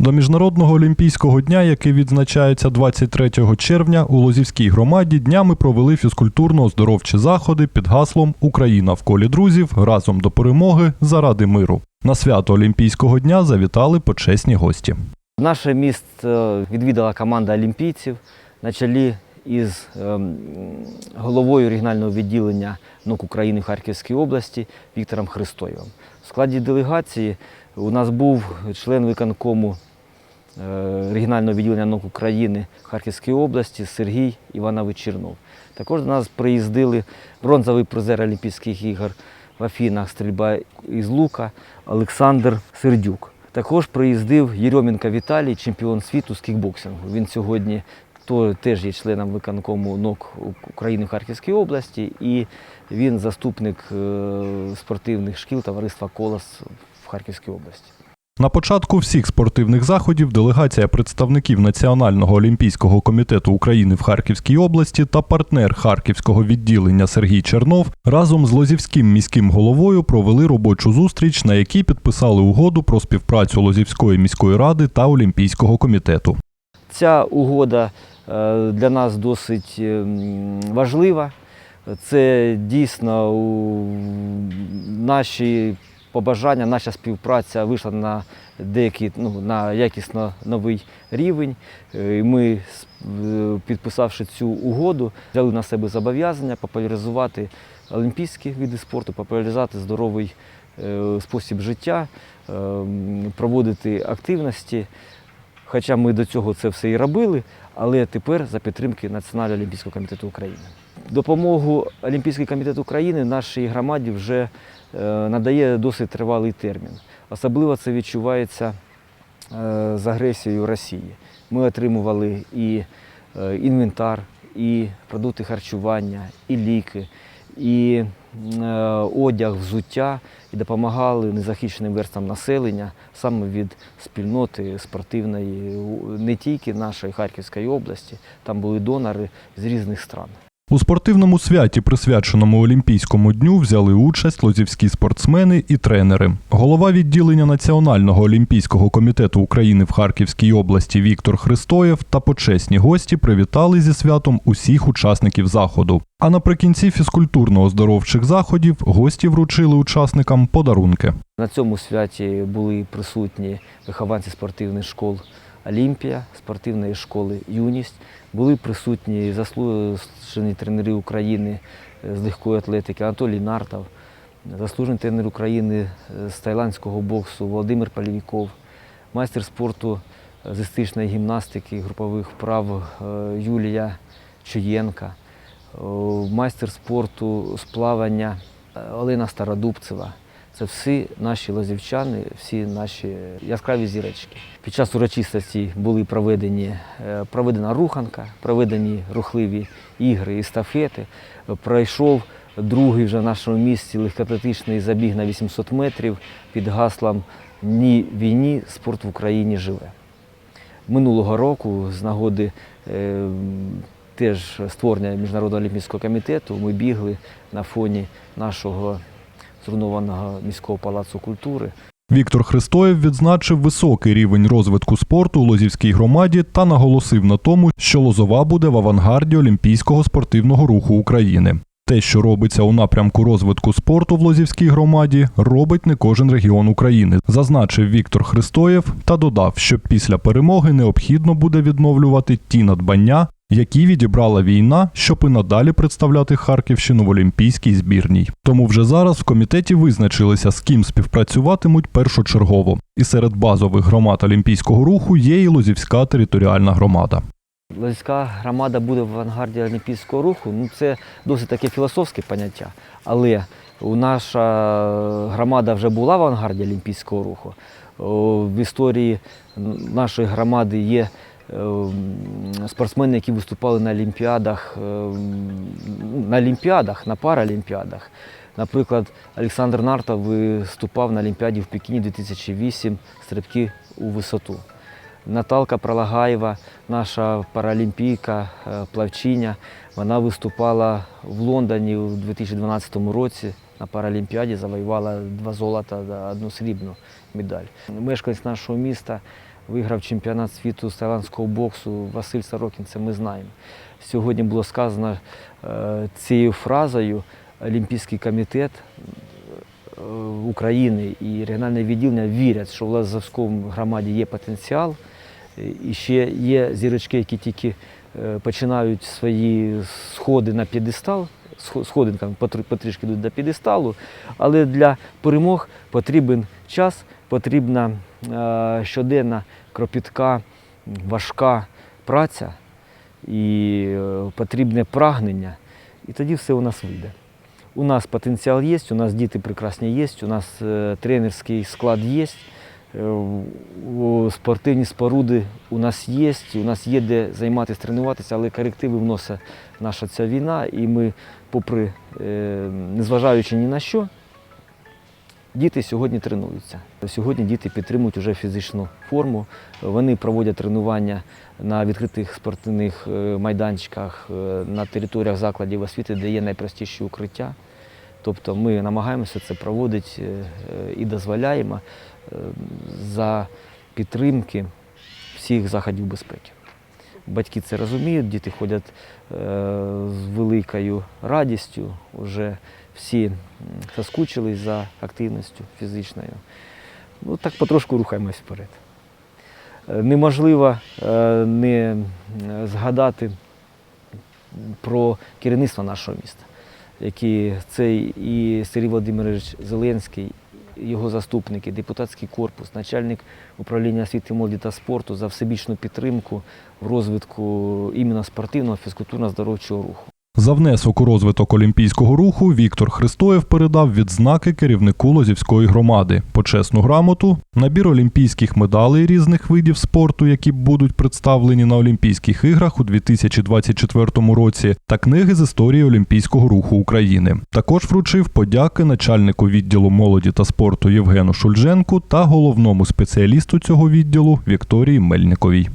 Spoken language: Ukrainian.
До Міжнародного олімпійського дня, який відзначається 23 червня, у Лозівській громаді днями провели фізкультурно-оздоровчі заходи під гаслом Україна в колі друзів разом до перемоги заради миру. На свято Олімпійського дня завітали почесні гості. Наше місто відвідала команда олімпійців на чолі із ем, головою регіонального відділення НОК України в Харківській області Віктором Христоєвим. В складі делегації у нас був член виконкому е, регіонального відділення НОК України в Харківській області Сергій Іванович Чернов. Також до нас приїздили бронзовий призер Олімпійських ігор в Афінах стрільба із лука Олександр Сердюк. Також приїздив Єрьомінка Віталій, чемпіон світу з кікбоксингу. Він сьогодні теж є членом виконкому НОК України в Харківській області, і він заступник е, спортивних шкіл товариства Колос в Харківській області. На початку всіх спортивних заходів делегація представників Національного олімпійського комітету України в Харківській області та партнер Харківського відділення Сергій Чернов разом з Лозівським міським головою провели робочу зустріч, на якій підписали угоду про співпрацю Лозівської міської ради та Олімпійського комітету. Ця угода е, для нас досить е, важлива. Це дійсно у наші побажання, наша співпраця вийшла на деякий, ну, на якісно новий рівень. Е, Ми, е, підписавши цю угоду, взяли на себе зобов'язання популяризувати олімпійські види спорту, популяризувати здоровий е, спосіб життя, проводити активності. Хоча ми до цього це все і робили, але тепер за підтримки Національного олімпійського комітету України. Допомогу Олімпійський комітет України нашій громаді вже надає досить тривалий термін. Особливо це відчувається е, з агресією Росії. Ми отримували і е, інвентар, і продукти харчування, і ліки, і е, одяг, взуття, і допомагали незахищеним верстам населення саме від спільноти спортивної не тільки нашої Харківської області, там були донори з різних стран. У спортивному святі, присвяченому Олімпійському дню, взяли участь лозівські спортсмени і тренери. Голова відділення Національного олімпійського комітету України в Харківській області Віктор Христоєв та почесні гості привітали зі святом усіх учасників заходу. А наприкінці фізкультурно-оздоровчих заходів гості вручили учасникам подарунки. На цьому святі були присутні вихованці спортивних школ Олімпія, спортивної школи Юність, були присутні заслужені тренери України е, з легкої атлетики Анатолій Нартов, заслужений тренер України е, з тайландського боксу Володимир Полівіков, майстер спорту з естетичної гімнастики, групових вправ е, Юлія Чуєнка, майстер спорту з плавання е, Олена Стародубцева. Це всі наші лозівчани, всі наші яскраві зірочки. Під час урочистості були проведені, е, проведена руханка, проведені рухливі ігри і стафети. Пройшов другий вже в нашому місті легкоатлетичний забіг на 800 метрів під гаслом Ні війні, спорт в Україні живе. Минулого року з нагоди е, теж створення Міжнародного олімпійського комітету ми бігли на фоні нашого зруйнованого міського палацу культури. Віктор Христоєв відзначив високий рівень розвитку спорту у Лозівській громаді та наголосив на тому, що Лозова буде в авангарді олімпійського спортивного руху України. Те, що робиться у напрямку розвитку спорту в Лозівській громаді, робить не кожен регіон України, зазначив Віктор Христоєв та додав, що після перемоги необхідно буде відновлювати ті надбання, які відібрала війна, щоб і надалі представляти Харківщину в олімпійській збірній. Тому вже зараз в комітеті визначилися, з ким співпрацюватимуть першочергово. І серед базових громад олімпійського руху є і Лозівська територіальна громада. Лозівська громада буде в авангарді олімпійського руху. Ну, це досить таке філософське поняття. Але у наша громада вже була в авангарді олімпійського руху. В історії нашої громади є спортсмени, які виступали на олімпіадах, е, на олімпіадах, на паралімпіадах. Наприклад, Олександр Нартов виступав на Олімпіаді в Пекіні 2008 стрибки у висоту. Наталка Пролагаєва, наша паралімпійка, е, плавчиня, вона виступала в Лондоні у 2012 році на Паралімпіаді, завоювала два золота та одну срібну медаль. Мешканець нашого міста виграв чемпіонат світу з тайландського боксу Василь Сорокін, це ми знаємо. Сьогодні було сказано е, цією фразою Олімпійський комітет е, України і регіональне відділення вірять, що в Лазовському громаді є потенціал. І ще є зірочки, які тільки е, починають свої сходи на п'єдестал, схо- сходинками потрішки йдуть до п'єдесталу, але для перемог потрібен час, потрібна щоденна кропітка, важка праця і е, потрібне прагнення, і тоді все у нас вийде. У нас потенціал є, у нас діти прекрасні є, у нас е, тренерський склад є, е, спортивні споруди у нас є, у нас є де займатися, тренуватися, але корективи вносить наша ця війна, і ми, попри, е, незважаючи ні на що, діти сьогодні тренуються. Сьогодні діти підтримують вже фізичну форму. Вони проводять тренування на відкритих спортивних е, майданчиках, е, на територіях закладів освіти, де є найпростіші укриття. Тобто ми намагаємося це проводити е, і дозволяємо за підтримки всіх заходів безпеки. Батьки це розуміють, діти ходять е, з великою радістю. Уже всі соскучились за активністю фізичною. Ну, так потрошку рухаємось вперед. Е, Неможливо е, не згадати про керівництво нашого міста, які це і Сергій Володимирович Зеленський, його заступники, депутатський корпус, начальник управління освіти, молоді та спорту за всебічну підтримку в розвитку іменно спортивного фізкультурно-здоровчого руху. За внесок у розвиток олімпійського руху Віктор Христоєв передав відзнаки керівнику Лозівської громади, почесну грамоту, набір олімпійських медалей різних видів спорту, які будуть представлені на Олімпійських іграх у 2024 році, та книги з історії олімпійського руху України. Також вручив подяки начальнику відділу молоді та спорту Євгену Шульженку та головному спеціалісту цього відділу Вікторії Мельниковій.